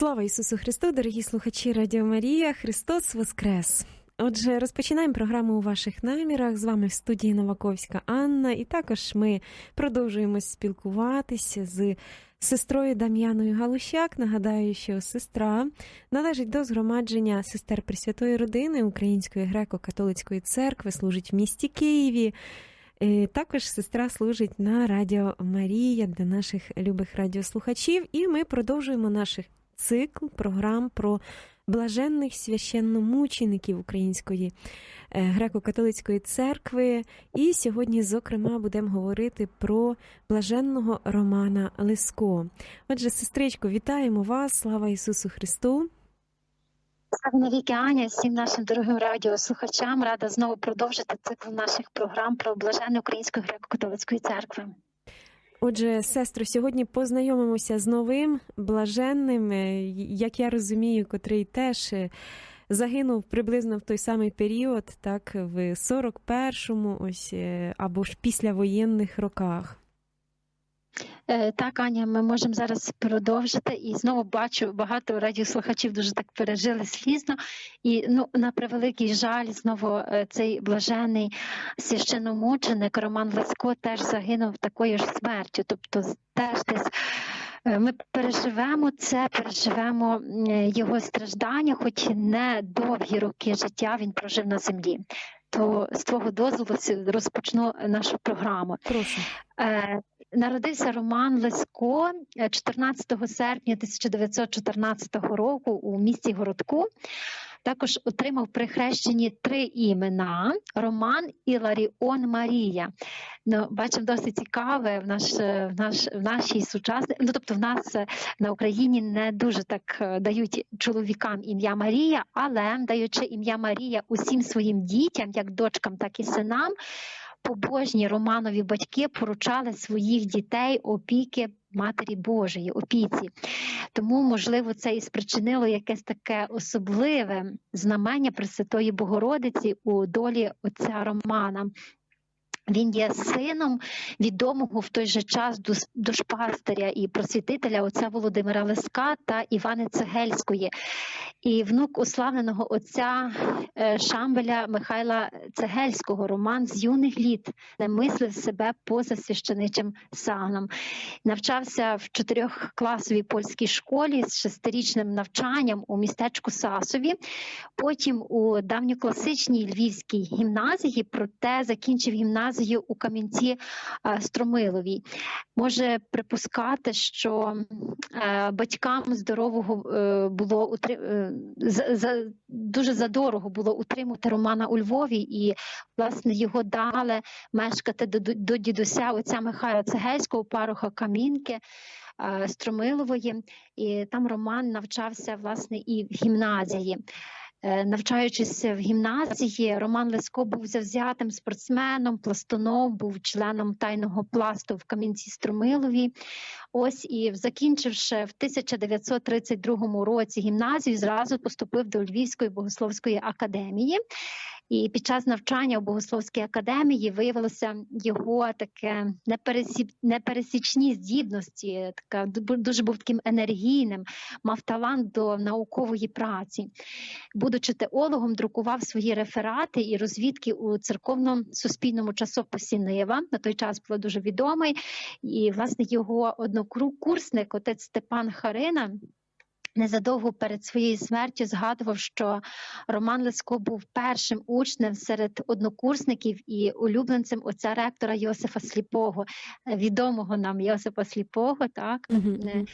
Слава Ісусу Христу, дорогі слухачі Радіо Марія, Христос Воскрес! Отже, розпочинаємо програму у ваших намірах. З вами в студії Новаковська Анна, і також ми продовжуємо спілкуватися з сестрою Дам'яною Галущак. Нагадаю, що сестра належить до згромадження сестер Пресвятої родини Української греко-католицької церкви, служить в місті Києві. Е, Також сестра служить на Радіо Марія для наших любих радіослухачів, і ми продовжуємо наш цикл програм про блаженних священномучеників Української е, греко-католицької церкви. І сьогодні, зокрема, будемо говорити про блаженного Романа Лиско. Отже, сестричко, вітаємо вас! Слава Ісусу Христу! Слава навіки Аня, всім нашим дорогим радіослухачам рада знову продовжити цикл наших програм про блаженне Української греко-католицької церкви. Отже, сестро, сьогодні познайомимося з новим блаженним, е, як я розумію, котрий теж е, загинув приблизно в той самий період, так, в 41-му, ось е, або ж післявоєнних роках. Е, Так, Аня, ми можемо зараз продовжити. І знову бачу, багато радіослухачів дуже так пережили слізно. І ну, на превеликий жаль, знову е, цей блажений священомученик Роман Лесько теж загинув такою ж смертю. Тобто, теж десь е, ми переживемо це, переживемо його страждання, хоч не довгі роки життя він прожив на землі. То з твого дозволу розпочну нашу програму. Прошу. Е, Народився Роман Лесько е, 14 серпня 1914 року у місті Городку. Також отримав при хрещенні три імена: Роман і Ларіон Марія. Ну, бачимо досить цікаве в наш, в наш в нашій сучасній, ну тобто в нас е, на Україні не дуже так е, дають чоловікам ім'я Марія, але даючи ім'я Марія усім своїм дітям, як дочкам, так і синам, побожні Романові батьки поручали своїх дітей опіки Матері Божої, опіці. Тому, можливо, це і спричинило якесь таке особливе знамення Пресвятої Богородиці у долі отця Романа. Він є сином відомого в той же час душпастиря і просвітителя отця Володимира Леска та Івани Цегельської, і внук уславленого отця е, Шамбеля Михайла Цегельського. Роман з юних літ не мислив себе поза священичим саном. Навчався в чотирьохкласовій польській школі з шестирічним навчанням у містечку Сасові. Потім у давньокласичній львівській гімназії, проте закінчив гімназію у Кам'янці е, Стромиловій. Може припускати, що е, батькам здорового е, було дуже задорого було утримувати Романа у Львові, і власне його дали мешкати до, дідуся отця Михайла Цегельського, пароха Камінки. Стромилової, і там Роман навчався власне і в гімназії. Е, Навчаючись в гімназії, Роман Леско був завзятим спортсменом, пластуном, був членом тайного пласту в Кам'янці Струмилові. Ось і закінчивши в 1932 році гімназію, зразу поступив до Львівської богословської академії. І під час навчання у богословській академії виявилося його таке непересічні здібності. Така ду- дуже був таким енергійним, мав талант до наукової праці. Будучи теологом, друкував свої реферати і розвідки у церковному суспільному часописі Нива. На той час було дуже відомий. І власне його однокурсник, отець Степан Харина. Незадовго перед своєю смертю згадував, що Роман Лиско був першим учнем серед однокурсників і улюбленцем отця ректора Йосифа Сліпого, е, відомого нам Йосифа Сліпого, так Mm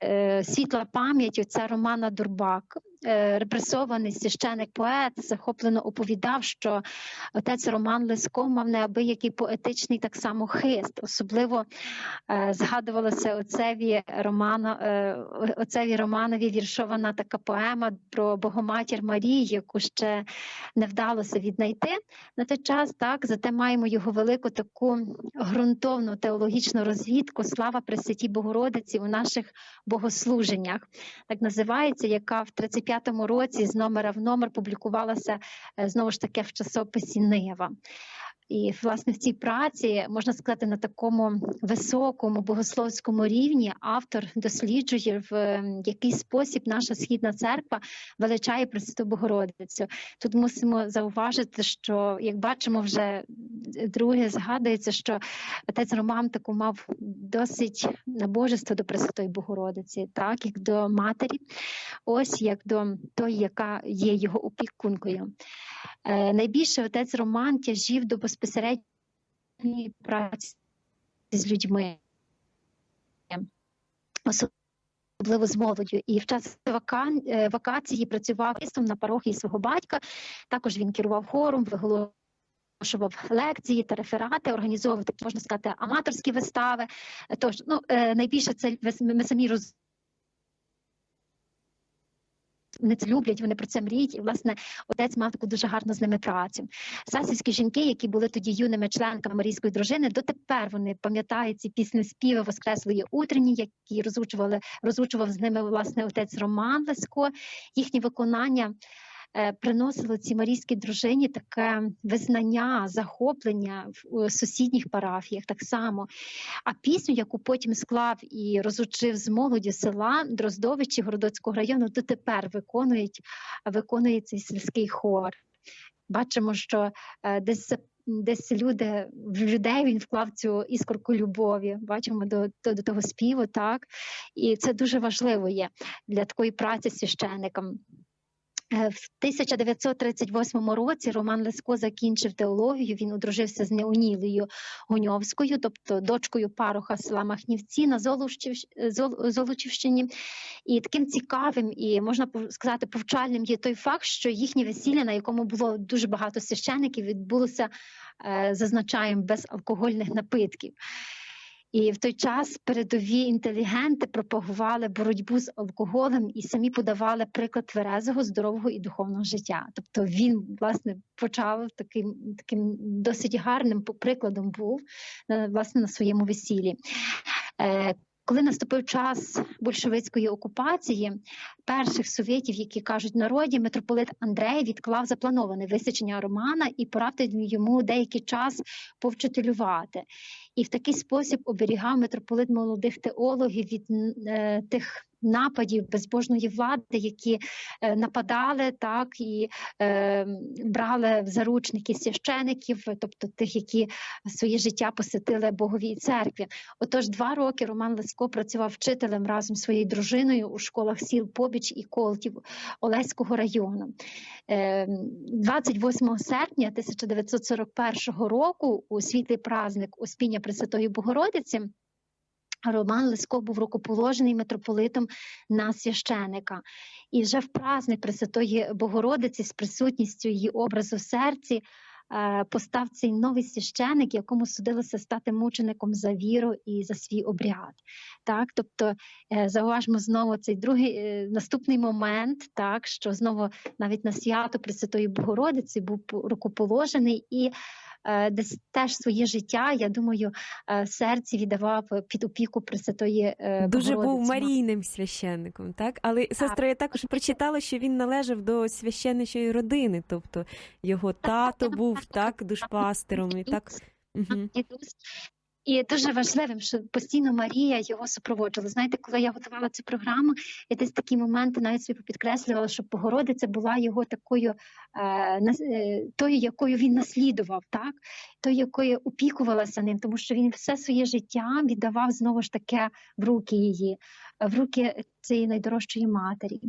-hmm. світла пам'ять отця Романа Дурбак, репресований священик поет, захоплено оповідав, що отець Роман Леско мав неабиякий поетичний так само хист. Особливо е, згадувалося отцеві Романа, е, отцеві Романові віршована така поема про Богоматір Марії, яку ще не вдалося віднайти на той час. Так, зате маємо його велику таку ґрунтовну теологічну розвідку Слава Пресвятій Богородиці у наших богослуженнях, так називається, яка в 35-му році з номера в номер публікувалася е, знову ж таки в часописі Нива. І власне в цій праці можна сказати на такому високому богословському рівні автор досліджує в ем, який спосіб наша східна церква величає Пресвяту Богородицю. Тут мусимо зауважити, що як бачимо, вже друге згадується, що отець Роман таку мав досить набожество до Пресвятої Богородиці, так як до матері, ось як до тої, яка є його опікункою. Е, найбільше отець Роман тяжів до безпосередньої праці з людьми, особливо з молоддю. І в час е, вакації працював листом на парохії свого батька. Також він керував хором, виголошував лекції та реферати, організовував такі, можна сказати, аматорські вистави. Тож, ну, е, найбільше це ми самі роз. Вони це люблять, вони про це мріють. І власне отець мав таку дуже гарну з ними працю. Сасівські жінки, які були тоді юними членками Марійської дружини, дотепер вони пам'ятають ці пісні співи Воскреслої утренні, які розучували, розучував з ними власне отець Роман Лесько. їхні виконання приносило цій марійській дружині таке визнання, захоплення в сусідніх парафіях так само. А пісню, яку потім склав і розучив з молоді села Дроздовичі Городоцького району, дотепер виконують, виконує цей сільський хор. Бачимо, що е, десь Десь люди в людей він вклав цю іскорку любові. Бачимо до, до, до того співу, так і це дуже важливо є для такої праці. Е, В 1938 році Роман Лесько закінчив теологію. Він одружився з Неонілею Гуньовською, тобто дочкою пароха села Махнівці на Золочів- Золочівщині. І таким цікавим і можна сказати повчальним є той факт, що їхнє весілля, на якому було дуже багато священиків, відбулося е, зазначаємо без алкогольних напитків. І в той час передові інтелігенти пропагували боротьбу з алкоголем і самі подавали приклад тверезого, здорового і духовного життя. Тобто він власне почав таким таким досить гарним прикладом був е, власне на своєму весіллі. Коли наступив час большевицької окупації, перших совєтів, які кажуть народі, митрополит Андрей відклав заплановане висічення Романа і порадив йому деякий час повчителювати. І в такий спосіб оберігав митрополит молодих теологів від е, тих нападів безбожної влади, які е, нападали так і е, брали в заручники священиків, тобто тих, які своє життя посвятили Боговій церкві. Отож, два роки Роман Лесько працював вчителем разом зі своєю дружиною у школах сіл Побіч і Колтів Олеського району. Е, 28 серпня 1941 року у світлий праздник Успіння Пресвятої Богородиці. Роман Лесько був рукоположений митрополитом на священика. І вже в праздник Пресвятої Богородиці з присутністю її образу в серці е, постав цей новий священик, якому судилося стати мучеником за віру і за свій обряд. Так, тобто е, зауважмо знову цей другий е, наступний момент, так що знову навіть на свято Пресвятої Богородиці був рукоположений і десь теж своє життя, я думаю, е, в серці віддавав під опіку Пресвятої Богородиці. Дуже був марійним священником, так? Але сестра, я також прочитала, що він належав до священничої родини, тобто його тато був так душпастером і так. Угу. І дуже важливим, що постійно Марія його супроводжувала. Знаєте, коли я готувала цю програму, я десь такі моменти навіть собі підкреслювала, що Богородиця була його такою, е, е, тою, якою він наслідував, так тою, якою опікувалася ним, тому що він все своє життя віддавав знову ж таке в руки її, в руки цієї найдорожчої матері.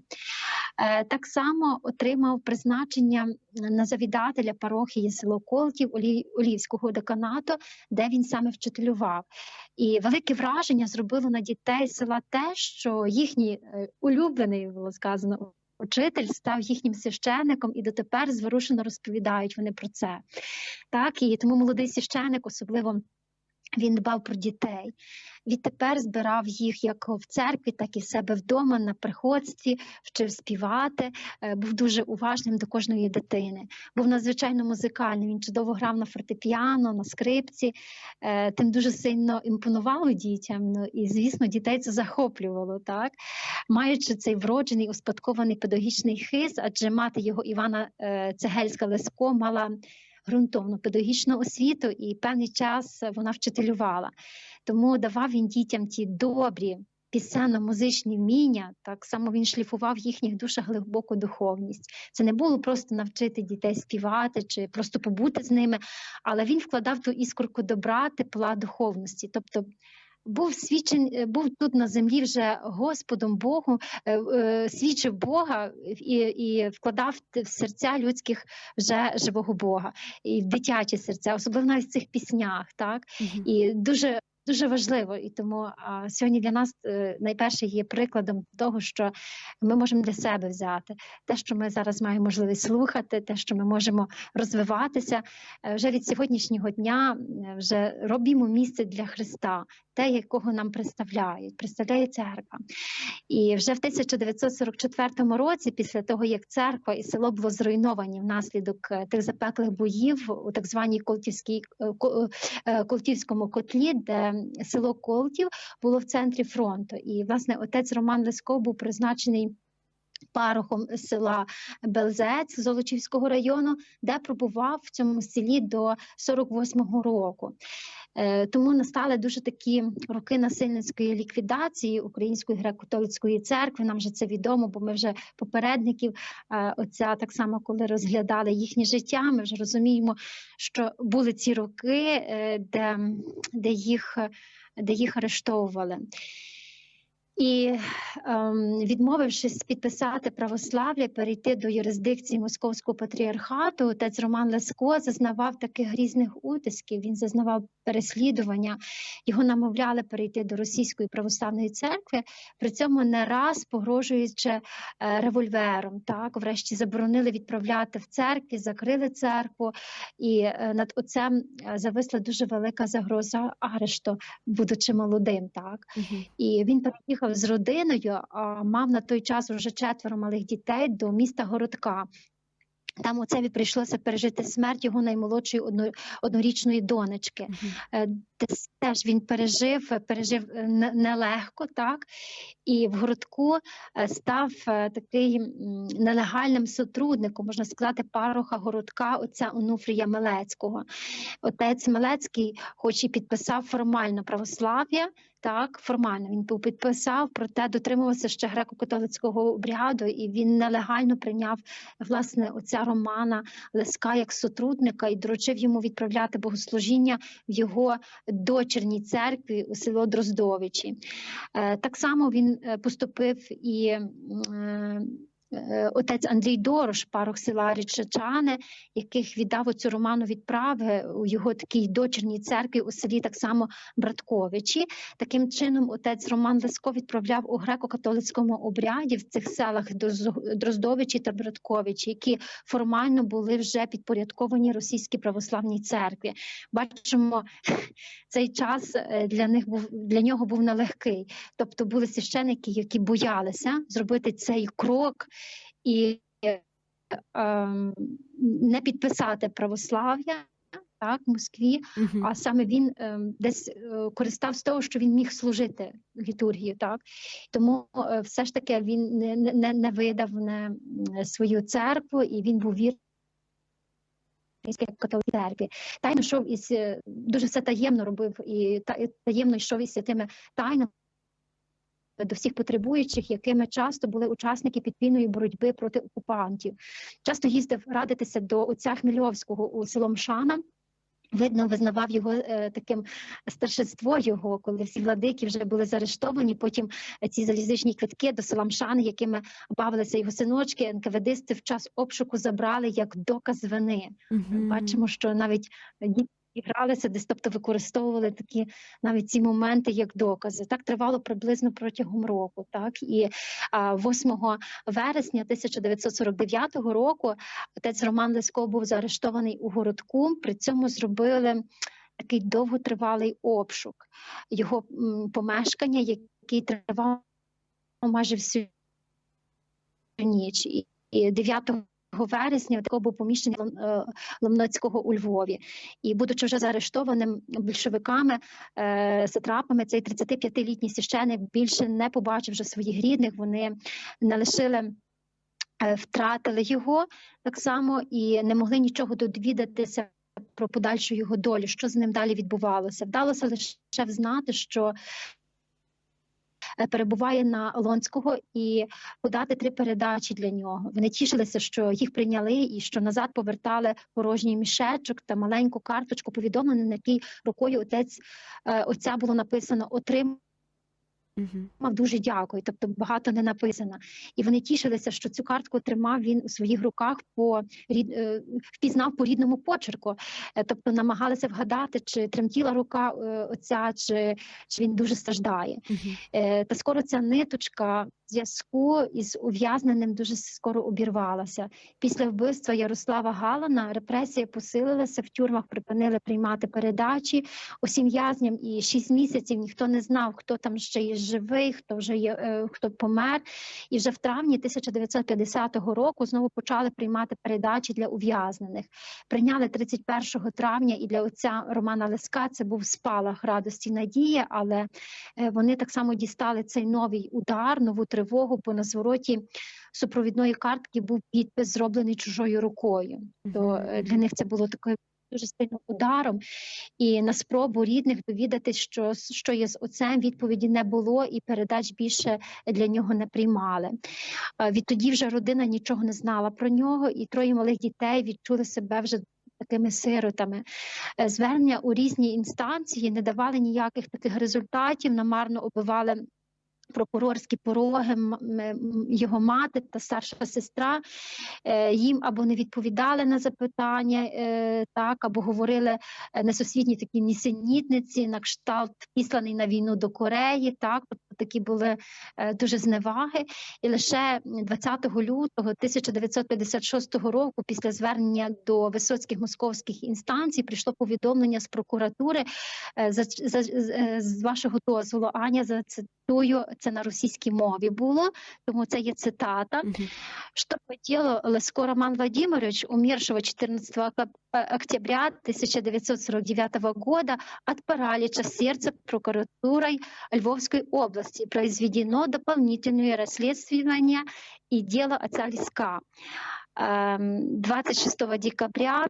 Е, Так само отримав призначення на завідателя парохії село Колків Олі- Олівського деканату, де він саме вчителював. І велике враження зробило на дітей села те, що їхній е, улюблений було сказано. Учитель став їхнім священником і дотепер зворушено розповідають вони про це. Так, і тому молодий священник особливо він дбав про дітей. Відтепер збирав їх як в церкві, так і в себе вдома на приходстві, вчив співати, е, був дуже уважним до кожної дитини. Був надзвичайно музикальним. Він чудово грав на фортепіано, на скрипці, е, тим дуже сильно імпонувало дітям. Ну і звісно, дітей це захоплювало, так маючи цей вроджений успадкований педагогічний хист, адже мати його Івана е, Цегельська Лесько мала ґрунтовну педагогічну освіту, і певний час вона вчителювала. Тому давав він дітям ті добрі пісенно-музичні вміння, так само він шліфував їхніх душах глибоку духовність. Це не було просто навчити дітей співати чи просто побути з ними, але він вкладав ту іскорку добра, тепла духовності. Тобто був свідчен, е, був тут на землі вже Господом Богу, е, е, свідчив Бога і, і вкладав в серця людських вже живого Бога, і в дитячі серця, особливо навіть в цих піснях, так і дуже. Дуже важливо, і тому а, сьогодні для нас е, найперше є прикладом того, що ми можемо для себе взяти те, що ми зараз маємо можливість слухати, те, що ми можемо розвиватися. Е, Вже від сьогоднішнього дня е, вже робімо місце для Христа, те, якого нам представляють, представляє церква. І вже в 1944 році, після того як церква і село було зруйновані внаслідок е, тих запеклих боїв у так званій Колтівській е, е, Колтівському котлі, де село Колтів було в центрі фронту. І власне отець Роман Лесько був призначений. Парохом села Белзець Золочівського району, де пробував в цьому селі до 48-го року. Е, Тому настали дуже такі роки насильницької ліквідації Української греко-католицької церкви. Нам вже це відомо, бо ми вже попередників Оця так само, коли розглядали їхнє життя. Ми вже розуміємо, що були ці роки, е, де, де, їх, де їх арештовували. І ем, відмовившись підписати православ'я, перейти до юрисдикції Московського патріархату, отець Роман Лесько зазнавав таких різних утисків. Він зазнавав переслідування. Його намовляли перейти до російської православної церкви, при цьому не раз погрожуючи е, револьвером. Так, врешті заборонили відправляти в церкві, закрили церкву, і е, над отцем е, зависла дуже велика загроза арешту, будучи молодим. Так. Мгм. І він переїхав з родиною, мав на той час вже четверо малих дітей до міста Городка. Там отцеві прийшлося пережити смерть його наймолодшої одно- однорічної донечки. Мгм. Е, Десь теж він пережив, пережив е, не- нелегко, так і в городку е, став е, такий нелегальним сотрудником, можна сказати, пароха городка отця Онуфрія Мелецького. Отець Мелецький, хоч і підписав формально православ'я, так формально він був підписав, проте дотримувався ще греко-католицького обряду, і він нелегально прийняв власне отця Романа Леска як сотрудника і доручив йому відправляти богослужіння в його дочерній церкві у село Дроздовичі. Е, Так само він е, поступив і е, отець Андрій Дорош, парох села Річачани, яких віддав оцю Роману відправи у його такій дочерній церкві у селі так само Братковичі. Таким чином, отець Роман Леско відправляв у греко-католицькому обряді в цих селах Дроздовичі та Братковичі, які формально були вже підпорядковані російській православній церкві. Бачимо, цей час е, для них був для нього був нелегкий. Тобто були священики, які боялися зробити цей крок і е, ем, не підписати православ'я. Так, в Москві, Мгм. а саме він ем, десь е, користав з того, що він міг служити літургію, так тому е, все ж таки він не, не, не видав не, свою церкву, і він був вірний католицькій церкві. Тайно йшов із е, дуже все таємно робив і та- таємно йшов із святими тайнами. До всіх потребуючих, якими часто були учасники підпільної боротьби проти окупантів, часто їздив радитися до отця Хмельовського у село Мшана. Видно, визнавав його е, таким старшинство його, коли всі владики вже були заарештовані. Потім е, ці залізничні квитки до села Мшани, якими бавилися його синочки, НКВДисти в час обшуку забрали як доказ вини. Мгм. Бачимо, що навіть діти гралися десь, тобто використовували такі навіть ці моменти як докази. Так тривало приблизно протягом року. Так і а, 8 вересня 1949 року отець Роман Лесько був заарештований у городку. При цьому зробили такий довготривалий обшук його помешкання, який тривав майже всю ніч. І- І 9 вересня такого був поміщений е, Ломноцького у Львові. І будучи вже заарештованим більшовиками, е, сатрапами, цей 35-літній священик більше не побачив вже своїх рідних. Вони не лишили. е, Втратили його так само і не могли нічого довідатися про подальшу його долю, що з ним далі відбувалося. Вдалося лише взнати, що перебуває на Лонського і подати три передачі для нього. Вони тішилися, що їх прийняли і що назад повертали порожній мішечок та маленьку карточку повідомлення, на якій рукою отець е, отця було написано Отримав Угу. дуже дякую. Тобто багато не написано. І вони тішилися, що цю картку тримав він у своїх руках по рід е, впізнав по рідному почерку. Е, Тобто намагалися вгадати, чи тремтіла рука оця, отця, чи, чи він дуже страждає. Угу. Е, Та скоро ця ниточка зв'язку із ув'язненим дуже скоро обірвалася. Після вбивства Ярослава Галана репресія посилилася, в тюрмах припинили приймати передачі. Усім в'язням і шість місяців ніхто не знав, хто там ще є живий, хто вже є, е, хто помер. І вже в травні 1950 року знову почали приймати передачі для ув'язнених. Прийняли 31 травня, і для отця Романа Леска це був спалах радості, надії, але е, вони так само дістали цей новий удар, нову тривогу, бо на звороті супровідної картки був підпис, зроблений чужою рукою. То е, для них це було такою дуже сильним ударом. І на спробу рідних довідатись, що, що є з отцем, відповіді не було, і передач більше для нього не приймали. Відтоді вже родина нічого не знала про нього, і троє малих дітей відчули себе вже. Такими сиротами Е, звернення у різні інстанції не давали ніяких таких результатів, намарно оббивали прокурорські пороги, його мати та старша сестра е, їм або не відповідали на запитання, е, так або говорили е, несусвітні такі нісенітниці, на кшталт післаний на війну до Кореї. Так, такі були е, дуже зневаги. І лише 20 лютого 1956 року, після звернення до висоцьких московських інстанцій, прийшло повідомлення з прокуратури е, за, за, з- е, вашого дозволу. Аня зацитую це на російській мові було, тому це є цитата. Угу. По делу Леско Роман Владимирович, умершего 14 ока- э, октября 1949 года от паралича сердца прокуратурой Львовской области, произведено дополнительное расследование и дело отца Леска. 26 декабря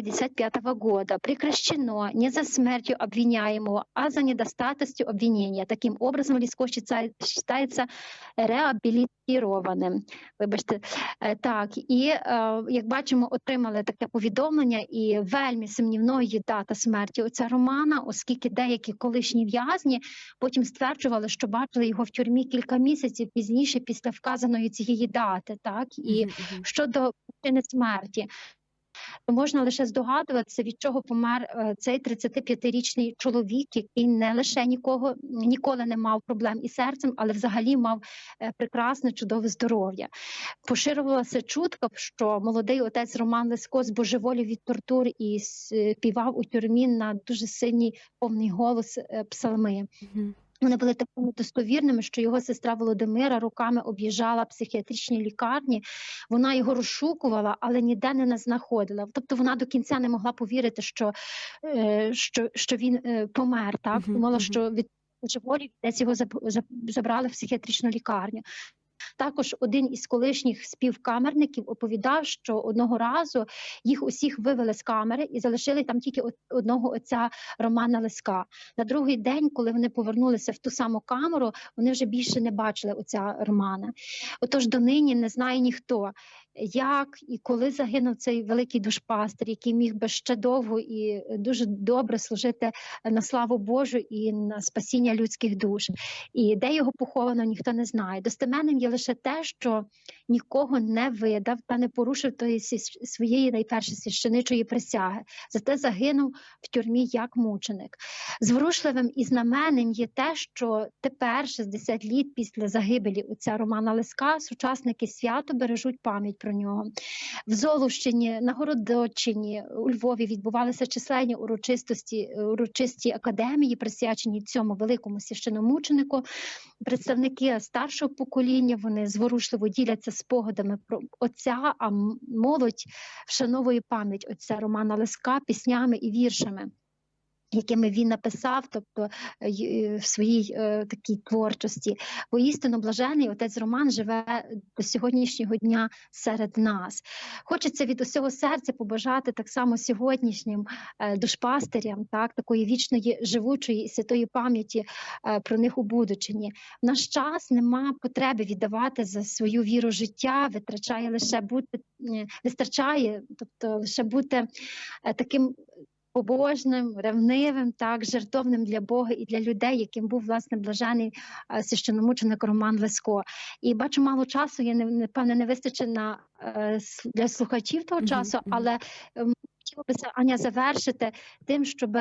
1955 года прекращено не за смертью обвиняемого, а за недостаточностью обвинения. Таким образом, считает- считается реабілітованим. Вибачте, Е, так і е, як бачимо, отримали таке повідомлення, і вельми сумнівною є дата смерті отця Романа, оскільки деякі колишні в'язні потім стверджували, що бачили його в тюрмі кілька місяців пізніше, після вказаної цієї дати, так і щодо причини смерті. То можна лише здогадуватися, від чого помер е, цей 35-річний чоловік, який не лише нікого ніколи не мав проблем із серцем, але взагалі мав е, прекрасне чудове здоров'я. Поширювалася чутка, що молодий отець Роман Лесько збожеволів від тортур і співав у тюрмі на дуже сильний повний голос е, псалми. Вони були такими достовірними, що його сестра Володимира руками об'їжджала психіатричні лікарні. Вона його розшукувала, але ніде не знаходила. Тобто вона до кінця не могла повірити, що, е, що, що він е, помер. Так думала, що від живорів десь його заб- заб- забрали в психіатричну лікарню. Також один із колишніх співкамерників оповідав, що одного разу їх усіх вивели з камери і залишили там тільки одного отця Романа Леска. На другий день, коли вони повернулися в ту саму камеру, вони вже більше не бачили отця Романа. Отож, донині не знає ніхто, як і коли загинув цей великий душпастер, який міг би ще довго і дуже добре служити на славу Божу і на спасіння людських душ. І де його поховано, ніхто не знає. Достеменним є лише те, що нікого не видав та не порушив тої своєї найпершої священичої присяги. Зате загинув в тюрмі як мученик. Зворушливим і знаменним є те, що тепер, 60 літ після загибелі отця Романа Леска, сучасники свято бережуть пам'ять про нього. В Золущині, на Городочині, у Львові відбувалися численні урочистості, урочисті академії, присвячені цьому великому священомученику. Представники старшого покоління вони зворушливо діляться спогадами про отця, а молодь вшановує пам'ять отця Романа Леска піснями і віршами. Якими він написав, тобто е, в своїй е, такій творчості. Бо істинно блажений отець Роман живе до сьогоднішнього дня серед нас. Хочеться від усього серця побажати так само сьогоднішнім е, душпастирям, так такої вічної живучої і святої пам'яті е, про них у будучині. В наш час нема потреби віддавати за свою віру життя, витрачає лише бути е, вистачає, тобто лише бути е, таким побожним, ревнивим, так жертовним для Бога і для людей, яким був власне блажений е, священомученик Роман Леско. І бачу, мало часу. Я не певне не вистачить на е, для слухачів того часу, але ем, хотілося Аня завершити тим, щоб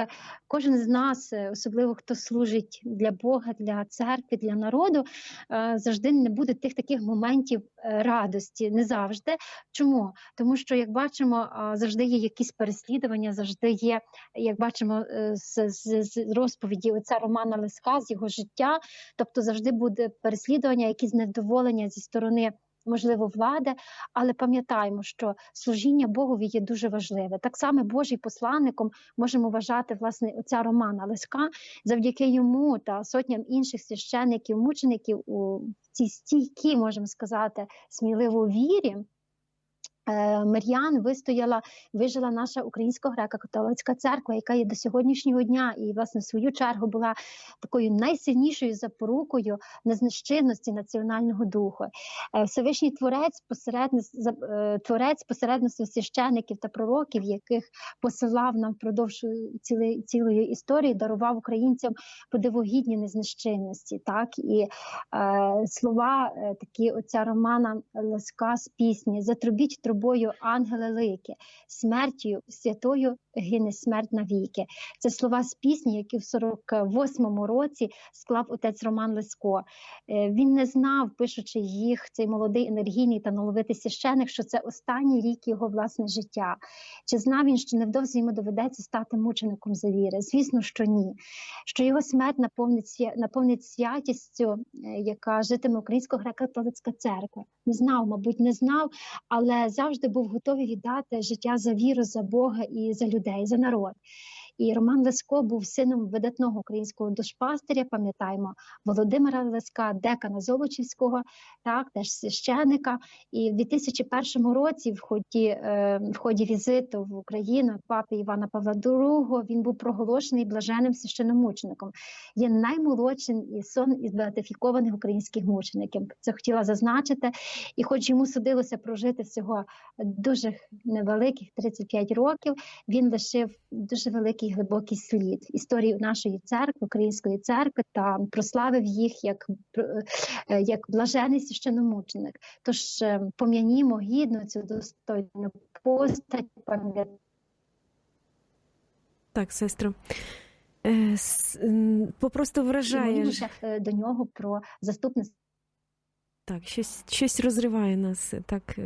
кожен з нас, е, особливо хто служить для Бога, для церкви, для народу, е, завжди не буде тих таких моментів е, радості. Не завжди. Чому? Тому що, як бачимо, завжди є якісь переслідування, завжди є, як бачимо з, з, з розповіді отця Романа Леска з його життя, тобто завжди буде переслідування, якісь невдоволення зі сторони. Можливо, влади, але пам'ятаємо, що служіння Богові є дуже важливе. Так само Божий посланником можемо вважати власне отця Романа Леська, завдяки йому та сотням інших священиків, мучеників у цій стійкій, можемо сказати, сміливо вірі. Е, Мар'ян вистояла, вижила наша українська греко-католицька церква, яка є до сьогоднішнього дня, і власне в свою чергу була такою найсильнішою запорукою незнищенності національного духу. Е, Всевишній творець посередник е, творець посередництва священиків та пророків, яких посилав нам впродовж цілої, цілої історії, дарував українцям подивогідні незнищенності. Так і е, слова такі отця Романа Леска з пісні Затрубіть трубою ангели лики, смертю святою гине смерть навіки. Це слова з пісні, які в 48-му році склав отець Роман Лесько. Е, Він не знав, пишучи їх, цей молодий енергійний та наловитий священик, що це останній рік його власне життя. Чи знав він, що невдовзі йому доведеться стати мучеником за віри? Звісно, що ні. Що його смерть наповнить, наповнить святістю, е, яка житиме Українська греко-католицька церква. Не знав, мабуть, не знав, але завжди був готовий віддати життя за віру, за Бога і за людей, за народ. І Роман Лесько був сином видатного українського душпастиря, пам'ятаємо, Володимира Леська, декана Золочівського, так, теж священика. І в 2001 році, в ході, е, в ході візиту в Україну папи Івана Павла II, він був проголошений блаженним священомучеником. Є наймолодшим із сон із беатифікованих українських мучеників. Це хотіла зазначити. І хоч йому судилося прожити всього дуже невеликих 35 років, він лишив дуже великий глибокий слід історії нашої церкви, української церкви, та прославив їх як, е, як блажений священомученик. Тож е, пом'янімо гідно цю достойну постать, пам'ятаємо. Так, сестро. Е, Попросту вражає. до нього про заступництво. Так, щось, щось розриває нас. Так.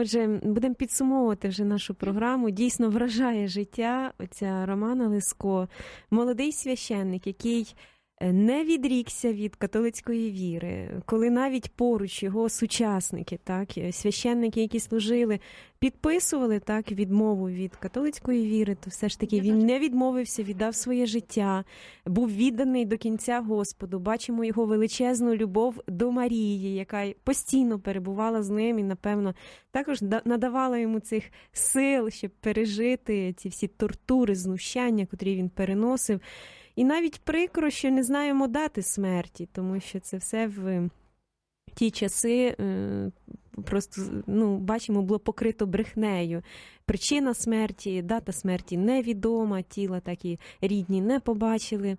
Отже, будемо підсумовувати вже нашу програму. Дійсно вражає життя оця Романа Лиско, молодий священник, який не відрікся від католицької віри, коли навіть поруч його сучасники, так, священники, які служили, підписували так відмову від католицької віри, то все ж таки він не відмовився, віддав своє життя, був відданий до кінця Господу. Бачимо його величезну любов до Марії, яка постійно перебувала з ним і, напевно, також да- надавала йому цих сил, щоб пережити ці всі тортури, знущання, котрі він переносив. І навіть прикро, що не знаємо дати смерті, тому що це все в ті часи е, просто ну, бачимо, було покрито брехнею. Причина смерті, дата смерті невідома, тіла так і рідні не побачили.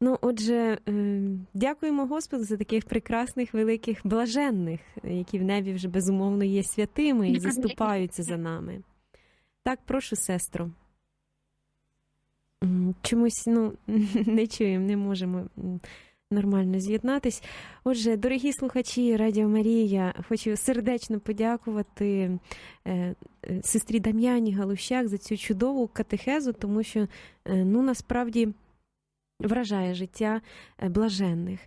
Ну, отже, е, дякуємо Господу за таких прекрасних, великих, блаженних, які в небі вже безумовно є святими і заступаються за нами. Так, прошу, сестро. Чомусь ну, не чуємо, не можемо нормально з'єднатись. Отже, дорогі слухачі Радіо Марія, хочу сердечно подякувати е, е, сестрі Дам'яні Галущак за цю чудову катехезу, тому що е, ну, насправді вражає життя блаженних.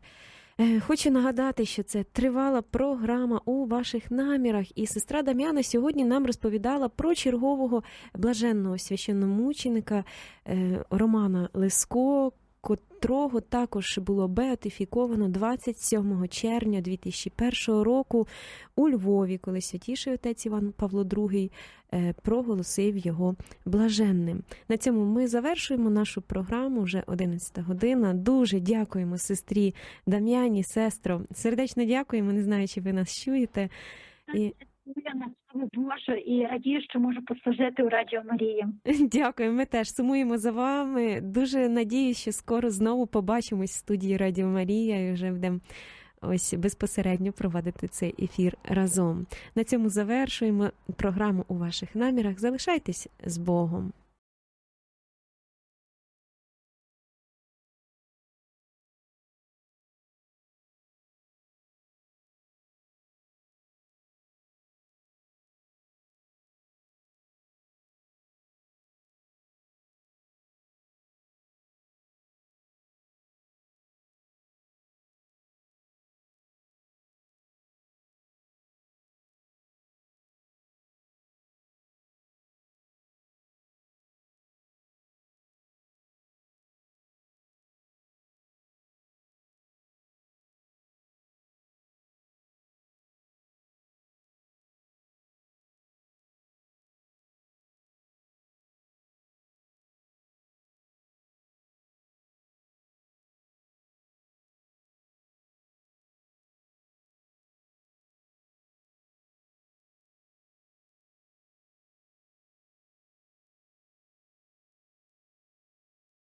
Е, Хочу нагадати, що це тривала програма у ваших намірах, і сестра Дам'яна сьогодні нам розповідала про чергового блаженного священномученика е, Романа Леско, котрого також було беатифіковано 27 червня 2001 року у Львові, коли святіший отець Іван Павло II е, проголосив його блаженним. На цьому ми завершуємо нашу програму вже 11 година. Дуже дякуємо сестрі Дам'яні, сестро. Сердечно дякуємо. Не знаю, чи ви нас чуєте. І Я на славу Божу і радію, що можу послужити у Радіо Марії. Дякую, Ми теж сумуємо за вами. Дуже надіюсь, що скоро знову побачимось в студії Радіо Марія і вже будемо ось безпосередньо проводити цей ефір разом. На цьому завершуємо програму у ваших намірах. Залишайтесь з Богом.